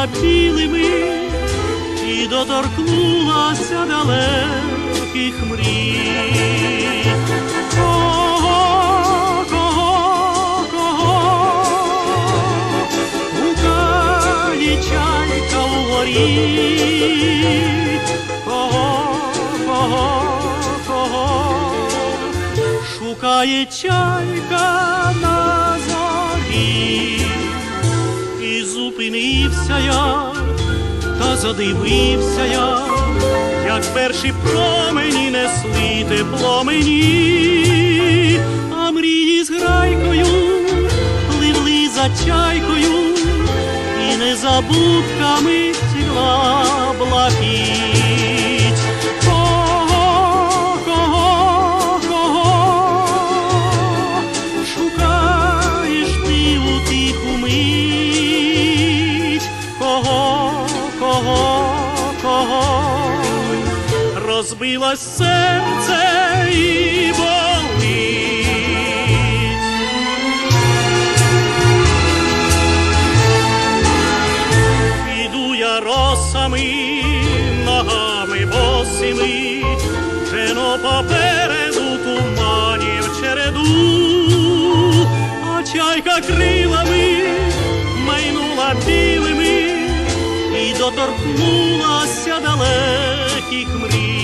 майнула білими і доторкнулася далеких мрій. Кого, кого, кого гукає чайка у горі? Кого, кого, кого шукає чайка на зорі? Зупинився я, та задивився я, як перші промені несли тепло мені, а мрії з грайкою пливли за чайкою, і незабудками тіла блакить. Розбилось серце і болить? Іду я росами, ногами босими, жено попереду туманів череду, а чайка крилами майнула білими і доторкнулася далеких мрій.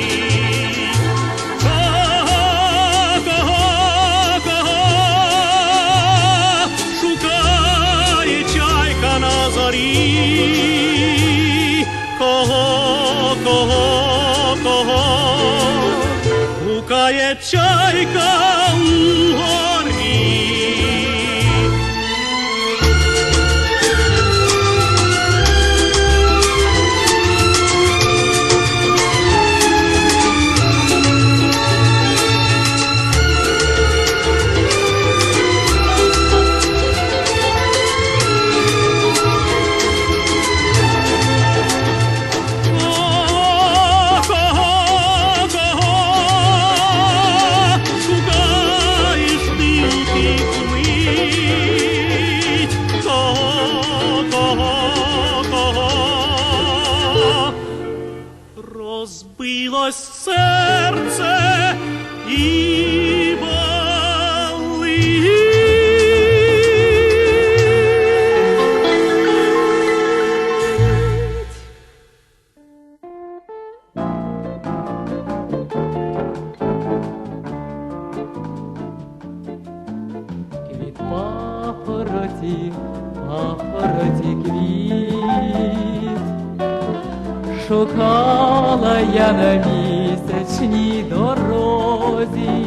Кого, кого гукає чайка розбилось серце і шукала я на місячній дорозі,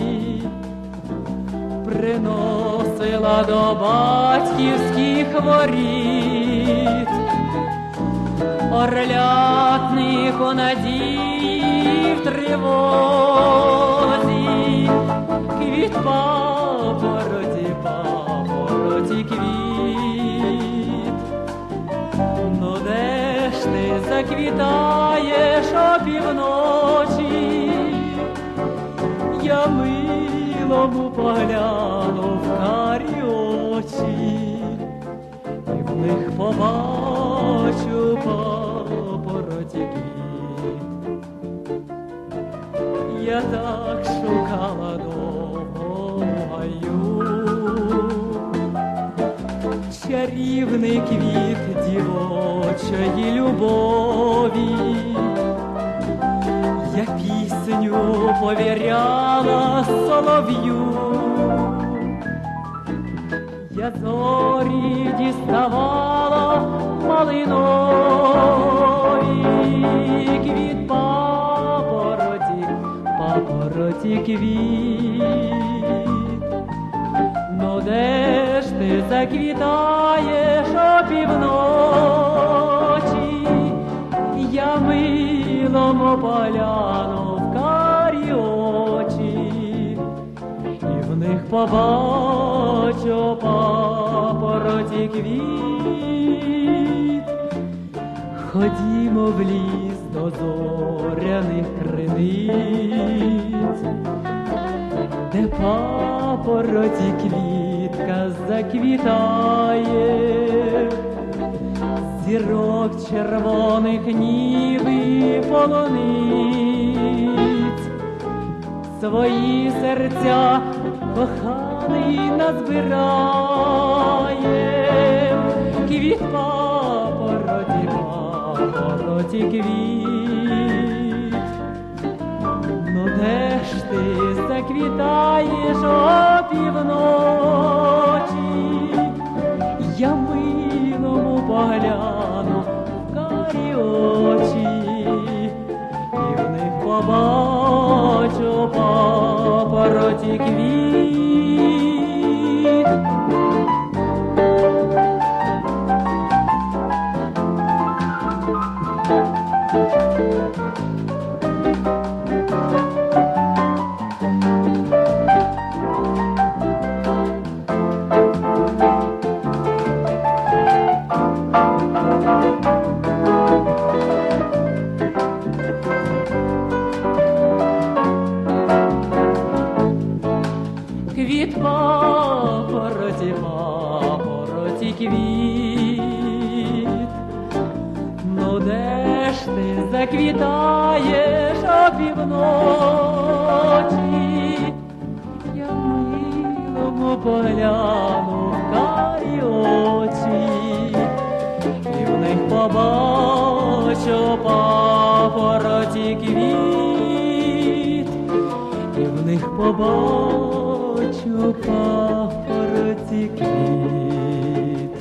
приносила до батьківських воріт, орлятник у надії в тривозі, квіт папороті, папороті квіт. Ти заквітаєш опівночі? Я милому погляну в карі очі, і в них побачу папороті. Я так шукала довго гаю, чарівний квіт дівочої любові. Я пісню повіряла солов'ю, я зорі діставала малинові квіт папороті, папороті квіт. Ну де ж ти заквітаєш опівночі? Милому поляну в карі очі, і в них побачу папороті квіт. Ходімо в ліс до зоряних криниць, де папороті квітка заквітає, зірок червоних ніби полониць, свої серця коханий назбирає, квіт папороті, папороті квіт. Ну де ж ти заквітаєш папороті квіт. І в них побачу папороті квіт, і в них побачу папороті квіт,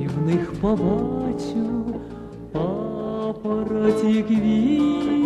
і в них побачу папороті квіт.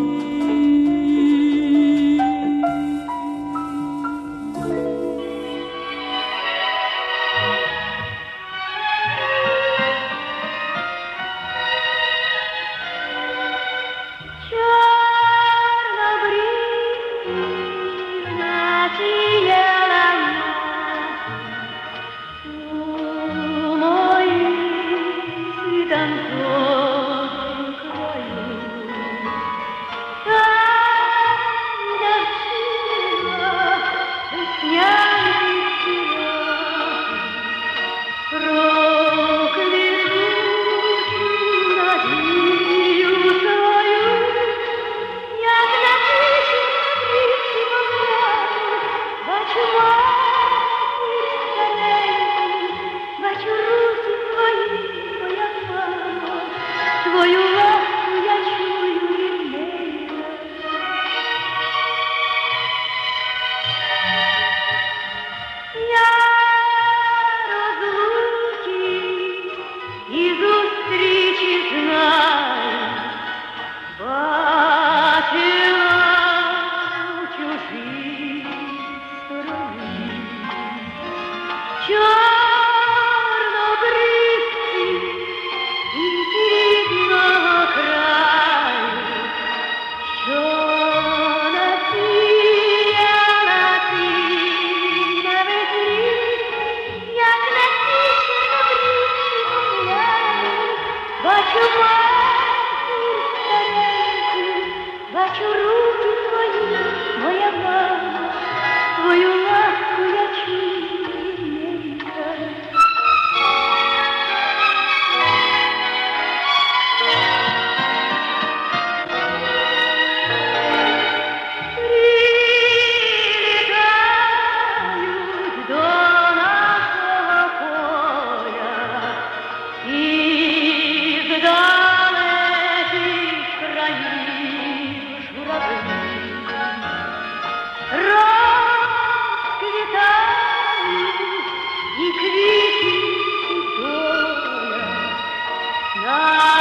Ah!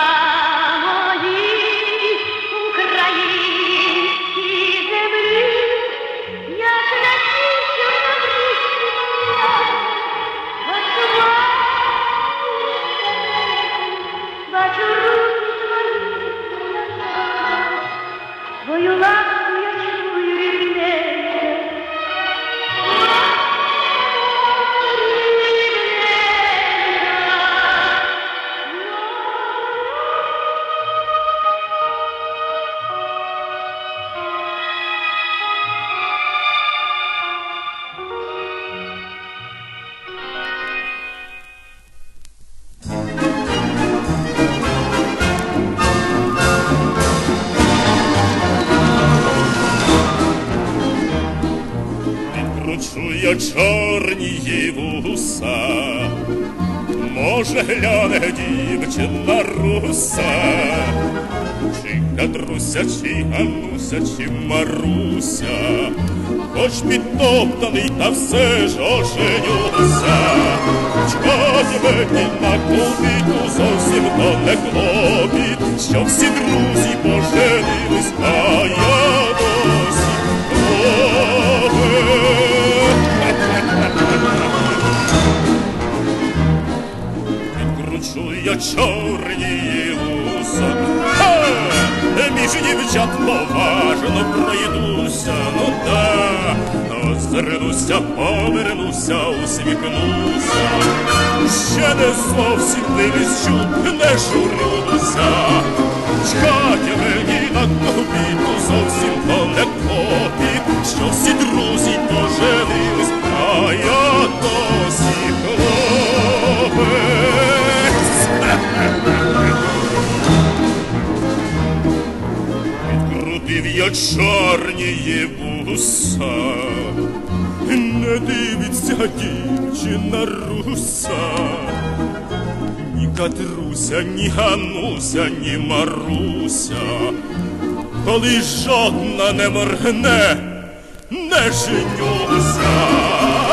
Дівчина руса, чи Катруся, чи Гануся, чи Маруся, хоч підтоптаний, та все ж оженюся. Мені на клопіту зовсім то не клопіт, що всі друзі поженились, а я я чорні вуса, Ха! між дівчат поважно пройдуся, ну да, озирнуся, повернуся, усміхнуся, ще не зовсім дивлюсь, чуть не журюся, чхать мені на копіту, зовсім не копіт, що всі друзі поженились, Я вуса, не дивиться дівчина руса, ні Катруся, ні Гануся, ні Маруся, коли жодна не моргне, не женюся,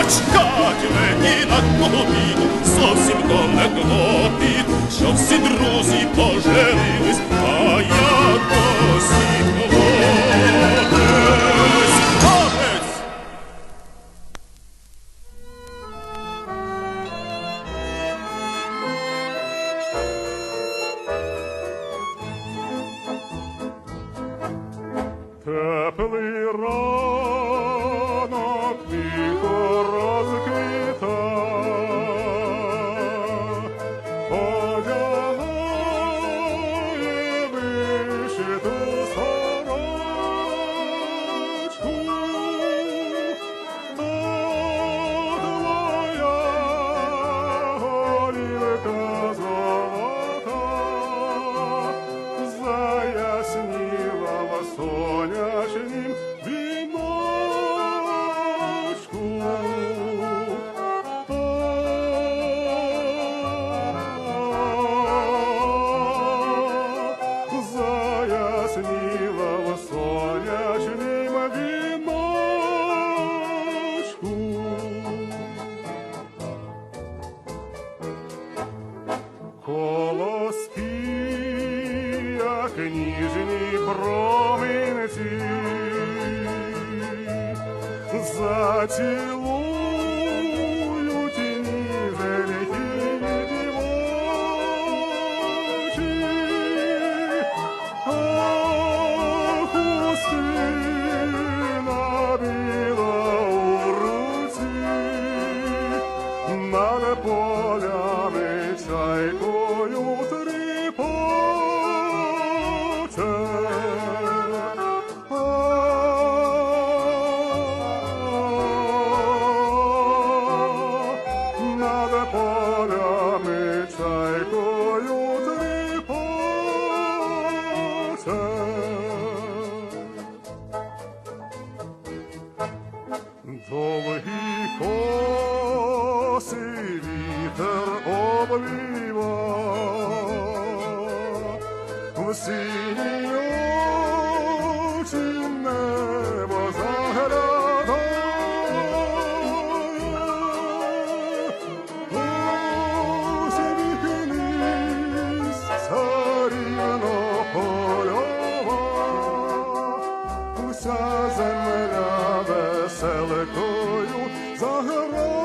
чекать мені на клопіт, зовсім то не клопіт, що всі друзі поженились, Теплий ранок Уся земля веселикою заграє.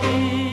aqui.